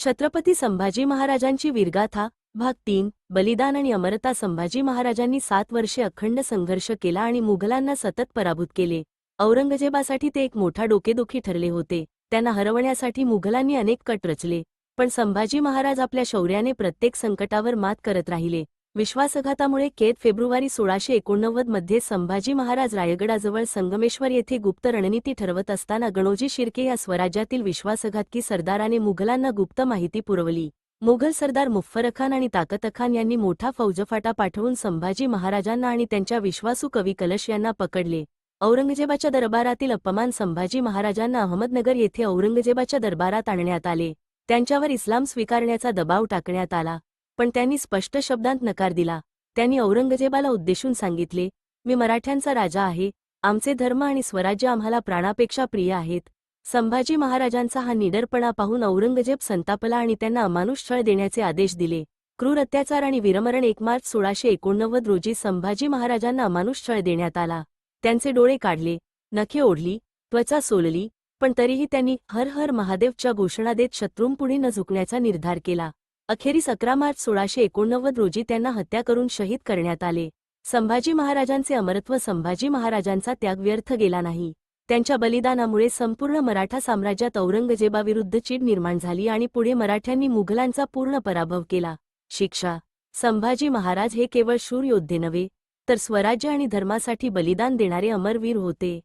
छत्रपती संभाजी महाराजांची वीरगाथा भाग तीन बलिदान आणि अमरता संभाजी महाराजांनी सात वर्षे अखंड संघर्ष केला आणि मुघलांना सतत पराभूत केले. औरंगजेबासाठी ते एक मोठा डोकेदुखी ठरले होते. त्यांना हरवण्यासाठी मुघलांनी अनेक कट रचले पण संभाजी महाराज आपल्या शौर्याने प्रत्येक संकटावर मात करत राहिले. विश्वासघातामुळे केत फेब्रुवारी सोळाशे एकोणनव्वदमध्ये संभाजी महाराज रायगडाजवळ संगमेश्वर येथे गुप्त रणनीती ठरवत असताना गणोजी शिर्के या स्वराज्यातील विश्वासघातकी सरदाराने मुघलांना गुप्त माहिती पुरवली. मुघल सरदार मुफ्फरखान आणि ताकतखान यांनी मोठा फौजफाटा पाठवून संभाजी महाराजांना आणि त्यांच्या विश्वासू कवी कलश यांना पकडले. औरंगजेबाच्या दरबारातील अपमान संभाजी महाराजांना अहमदनगर येथे औरंगजेबाच्या दरबारात आणण्यात आले. त्यांच्यावर इस्लाम स्वीकारण्याचा दबाव टाकण्यात आला. पण त्यांनी स्पष्ट शब्दांत नकार दिला. त्यांनी औरंगजेबाला उद्देशून सांगितले मी मराठ्यांचा राजा आहे आमचे धर्म आणि स्वराज्य आम्हाला प्राणापेक्षा प्रिय आहेत. संभाजी महाराजांचा हा निडरपणा पाहून औरंगजेब संतापला आणि त्यांना अमानुष छळ देण्याचे आदेश दिले. क्रूर अत्याचार आणि विरमरण एक मार्च सोळाशे एकोणनव्वद रोजी संभाजी महाराजांना अमानुष छळ देण्यात आला. त्यांचे डोळे काढले नखे ओढली त्वचा सोलली पण तरीही त्यांनी हर हर महादेवच्या घोषणा देत शत्रूंपुढे न झुकण्याचा निर्धार केला. अखेरीस अकरा मार्च सोळाशे एकोणनव्वद रोजी त्यांना हत्या करून शहीद करण्यात आले. संभाजी महाराजांचे अमरत्व संभाजी महाराजांचा त्याग व्यर्थ गेला नाही. त्यांच्या बलिदानामुळे संपूर्ण मराठा साम्राज्यात औरंगजेबाविरुद्ध चीड निर्माण झाली आणि पुढे मराठ्यांनी मुघलांचा पूर्ण पराभव केला. शिक्षा. संभाजी महाराज हे केवळ शूर योद्धे नव्हे तर स्वराज्य आणि धर्मासाठी बलिदान देणारे अमरवीर होते.